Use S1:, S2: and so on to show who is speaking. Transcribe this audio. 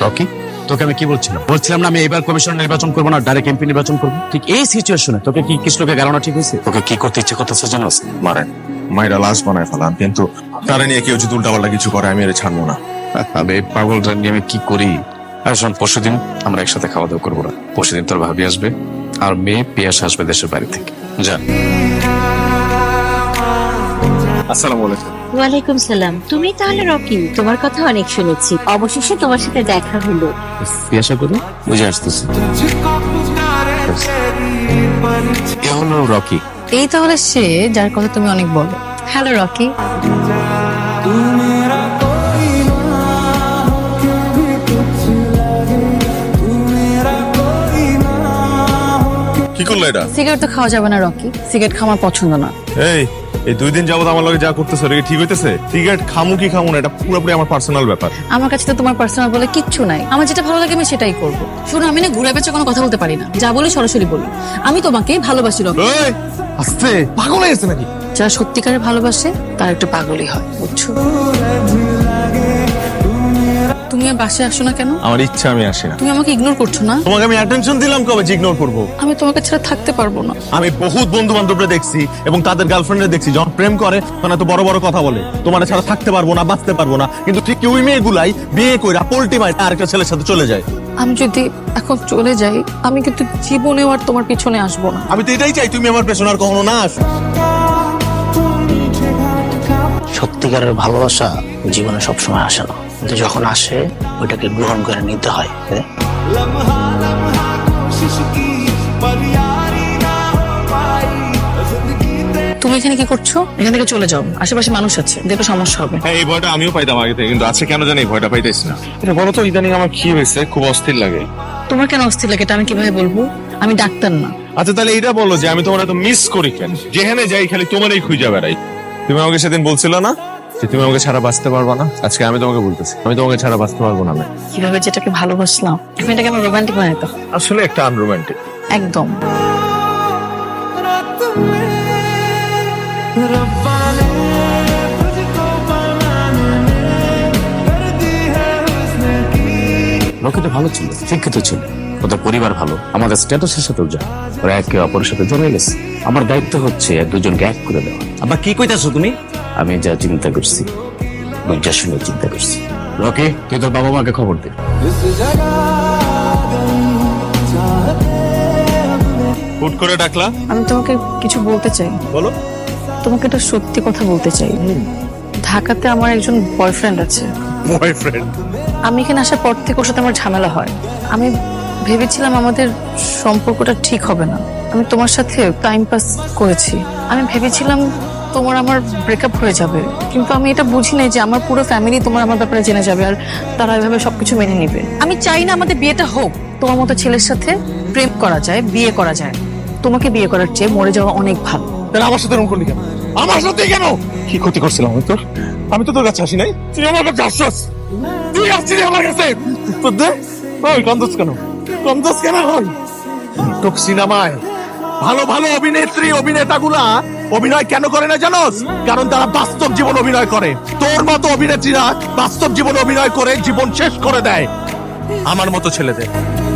S1: Rocky তোকে আমি কি বলছিলাম? বলছিলাম না আমি এবার কমিশন নির্বাচন করব না ডাইরেক্ট এমপি নির্বাচন করব। ঠিক এই সিচুয়েশনে তোকে কি কৃষ্ণকে গালানো ঠিক হয়েছে? তোকে কি করতে ইচ্ছে করতেছে জানোস?
S2: মারেন মায়েরা লাশ বানায় ফেলান কিন্তু তারা নিয়ে কেউ যদি উল্টাপাল্টা কিছু করে আমি এর ছাড়বো না।
S1: আমি এই পাগলটা নিয়ে আমি কি করি? আর শোন পরশুদিন আমরা একসাথে খাওয়া দাওয়া করব না। পরশুদিন তোর ভাবি আসবে আর মেয়ে পিয়াস আসবে দেশের বাড়ি থেকে। যা।
S2: আসসালামু আলাইকুম।
S3: ওয়ালাইকুম সালাম। তুমি তাহলে রকি তোমার কথা অনেক শুনেছি। অবশেষে তোমার সাথে দেখা হলো।
S1: পিয়াসা করে? বুঝে আসতেছি। এ হলো রকি।
S4: এই তাহলে সে যার কথা তুমি অনেক বলো। Hello Rocky.
S2: কি করল এটা?
S4: সিগারেট তো খাওয়া যাবে না রকি। সিগারেট খাওয়া আমার পছন্দ না।
S2: এই এই দুই দিন যাবত আমার লগে যা করতেছে এটা কি ঠিক হইতেছে? সিগারেট খামু কি খামু না এটা পুরোপুরি আমার পার্সোনাল ব্যাপার।
S4: আমার কাছে তো তোমার পার্সোনাল বলে কিচ্ছু নাই। আমার যেটা ভালো লাগে আমি সেটাই করব। শুনো আমি না ঘুরে পেঁচে কোনো কথা বলতে পারি না। যা বলি সরাসরি বলি। আমি তোমাকে ভালোবাসি রকি।
S2: এই আস্তে পাগল হয়ে গেছে নাকি?
S4: যারা সত্যিকারে ভালোবাসে তার একটু পাগলই হয় বুঝছ? তুমি আর বাসায় আসো না কেন?
S2: আমার ইচ্ছা আমি আসি না।
S4: তুমি আমাকে ইগনোর করছ না?
S2: তোমাকে আমি অ্যাটেনশন দিলাম কবে যে ইগনোর করব?
S4: আমি তোমাকে ছাড়া থাকতে পারব না।
S2: আমি বহুত বন্ধু বান্ধবরা দেখছি এবং তাদের গার্লফ্রেন্ডে দেখছি যখন প্রেম করে তখন এত বড় বড় কথা বলে। তোমার ছাড়া থাকতে পারব না বাঁচতে পারব না। কিন্তু ঠিক ওই মেয়েগুলাই বিয়ে করে পোল্টি মায় আরেকটা ছেলের সাথে চলে যায়।
S4: আমি যদি এখন চলে যাই আমি কিন্তু জীবনেও আর তোমার পিছনে আসব না।
S2: আমি তো এটাই চাই তুমি আমার পেছনে আর কখনো না আসো।
S5: সত্যিকারের ভালোবাসা জীবনে সবসময় আসে না। কিন্তু যখন আসে ওইটাকে গ্রহণ করে নিতে হয়?
S4: তুমি এখানে কি করছ? এখান থেকে চলে যাও। আশেপাশে মানুষ আছে দেখো সমস্যা হবে।
S2: হ্যাঁ এই ভয়টা আমিও পাইতাম আগে থেকে কিন্তু আজকে কেন জানি এই ভয়টা পাইতেছি না। এটা বলো তো ইদানিং আমার কি হয়েছে? খুব অস্থির লাগে।
S4: তোমার কেন অস্থির লাগে? এটা আমি কীভাবে বলব? আমি ডাক্তার না।
S2: আচ্ছা তাহলে এটা বলো যে আমি তোমার এত মিস করি কেন? যেখানে যাই খালি তোমারই খুঁজে বেড়াই। তুমি আমাকে সেদিন বলছিল না? যে তুমি আমাকে ছাড়া বাঁচতে পারবা না? আজকে আমি তোমাকে বলতেছি আমি তোমাকে ছাড়া বাঁচতে পারব না
S4: কীভাবে যেটাকে ভালোবাসলাম? তুমি এটাকে আমার রোমান্টিক বানাইতো
S2: আসলে একটা আনরোমান্টিক
S4: একদম।
S1: তো ভালো ছিল শিক্ষিত ছিল। ওদের পরিবার ভালো আমাদের স্ট্যাটাসের সাথেও যা ওরা একে অপরের সাথে জমে গেছে আমার দায়িত্ব হচ্ছে এক দুজনকে এক করে দেওয়া।
S5: আবার কি কইতাছো তুমি?
S1: আমি যা চিন্তা করছি বুঝা শুনে চিন্তা করছি। রকি তুই তোর বাবা মাকে খবর দে।
S2: হুট করে ডাকলা।
S4: আমি তোমাকে কিছু বলতে চাই।
S2: বলো।
S4: তোমাকে একটা সত্যি কথা বলতে চাই। ঢাকাতে আমার একজন বয়ফ্রেন্ড আছে।
S2: বয়ফ্রেন্ড
S4: আমি এখানে আসার পর থেকে ওর সাথে আমার ঝামেলা হয়। আমি ভেবেছিলাম আমাদের সম্পর্কটা ঠিক হবে না। আমি তোমার সাথে টাইম পাস করেছি। আমি ভেবেছিলাম তোমার আমার ব্রেকআপ হয়ে যাবে। কিন্তু আমি এটা বুঝি নাই যে আমার পুরো ফ্যামিলি তোমার আমার ব্যাপারে জেনে যাবে আর তারা এভাবে সবকিছু মেনে নিবে। আমি চাই না আমাদের বিয়েটা হোক। তোমার মতো ছেলের সাথে প্রেম করা যায়, বিয়ে করা যায়। তোমাকে বিয়ে করার চেয়ে মরে যাওয়া অনেক ভালো।
S2: তাহলে আমার সাথে এরকম করলি কেন? আমার সাথে কেন? কি ক্ষতি করছিলাম আমি তোর? আমি তো তোর কাছে আসি নাই। তুই আমার কাছে আসছস? তুই আসছিস আমার কাছে? তোর দে। ওই কন্দস কেন? কন্দস কেন তোর সিনেমায় ভালো ভালো অভিনেত্রী, অভিনেতাগুলা অভিনয় কেন করে না জানোস? কারণ তারা বাস্তব জীবন অভিনয় করে। তোর মতো অভিনেত্রীরা বাস্তব জীবন অভিনয় করে জীবন শেষ করে দেয়। আমার মতো ছেলেদের।